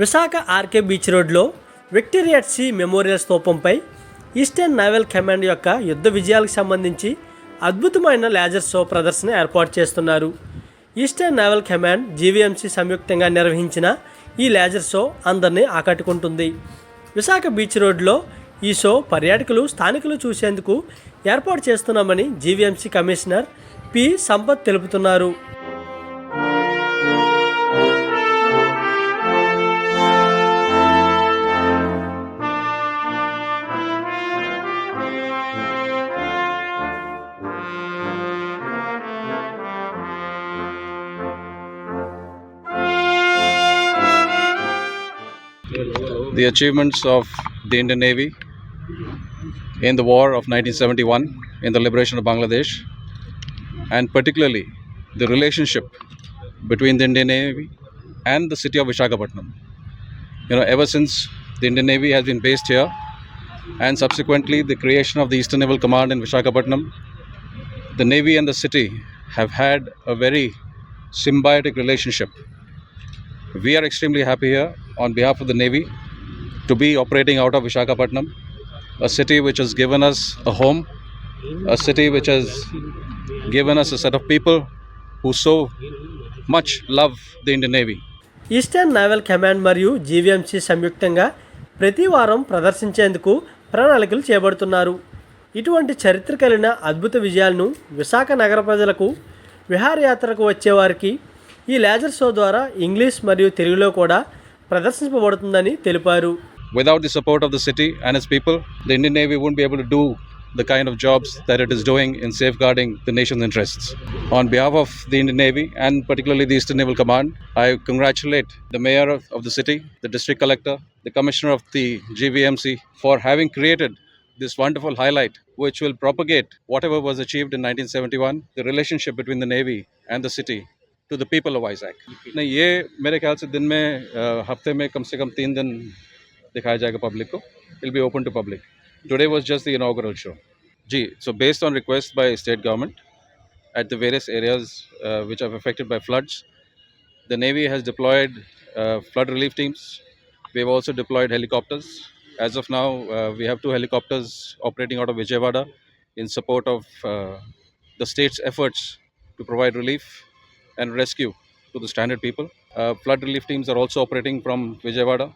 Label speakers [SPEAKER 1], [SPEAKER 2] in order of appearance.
[SPEAKER 1] Visakha RK beach రోడ్లో victory at sea memorial స్తూపంపై Eastern naval Command యొక్క యుద్ధ విజయాలకు సంబంధించి అద్భుతమైన లేజర్ షో ప్రదర్శన ఏర్పాటు చేస్తున్నారు. ఈస్టర్న్ నావల్ కమాండ్ జీవీఎంసీ సంయుక్తంగా నిర్వహించిన ఈ లేజర్ షో అందరినీ ఆకట్టుకుంటుంది. విశాఖ బీచ్ రోడ్లో ఈ షో పర్యాటకులు స్థానికులు చూసేందుకు ఏర్పాటు చేస్తున్నామని జీవీఎంసీ కమిషనర్ పి. సంపత్ తెలుపుతున్నారు.
[SPEAKER 2] The achievements of the Indian Navy in the war of 1971 in the liberation of Bangladesh, and particularly the relationship between the Indian Navy and the city of Vishakhapatnam. You know, ever since the Indian Navy has been based here, and subsequently the creation of the Eastern Naval Command in Vishakhapatnam, the Navy and the city have had a very symbiotic relationship. We are extremely happy here on behalf of the Navy to be operating out of Visakhapatnam, a city which has given us a home, a city which has given us a set of people who so much love the Indian Navy.
[SPEAKER 1] Eastern Naval Command మరియు GVMC సంయుక్తంగా ప్రతి వారం ప్రదర్శించేందుకు ప్రణాళికలు చేపడుతున్నారు ఇటువంటి చరిత్ర కలిగిన అద్భుత విజయాలను విశాఖ నగర ప్రజలకు విహారయాత్రకు వచ్చేవారికి ఈ లేజర్ షో ద్వారా ఇంగ్లీష్ మరియు తెలుగులో కూడా ప్రదర్శించబడుతుందని తెలిపారు
[SPEAKER 2] Without the support of the city and its people, the Indian Navy wouldn't be able to do the kind of jobs that it is doing in safeguarding the nation's interests. On behalf of the Indian Navy and particularly the Eastern Naval Command, I congratulate the Mayor of, of the city, the District Collector, the Commissioner of the GVMC for having created this wonderful highlight which will propagate whatever was achieved in 1971, the relationship between the Navy and the city to the people of Isaac. नहीं ये मेरे ख्याल से दिन में अ, हफ्ते में कम से कम तीन दिन दिखाया जाएगा पब्लिक को will be open to public today was just the inaugural show ji so based on request by state government at the various areas uh, which are affected by floods the navy has deployed uh, flood relief teams we have also deployed helicopters as of now uh, we have two helicopters operating out of vijayawada in support of uh, the state's efforts to provide relief and rescue to the stranded people. Uh, flood relief teams are also operating from vijayawada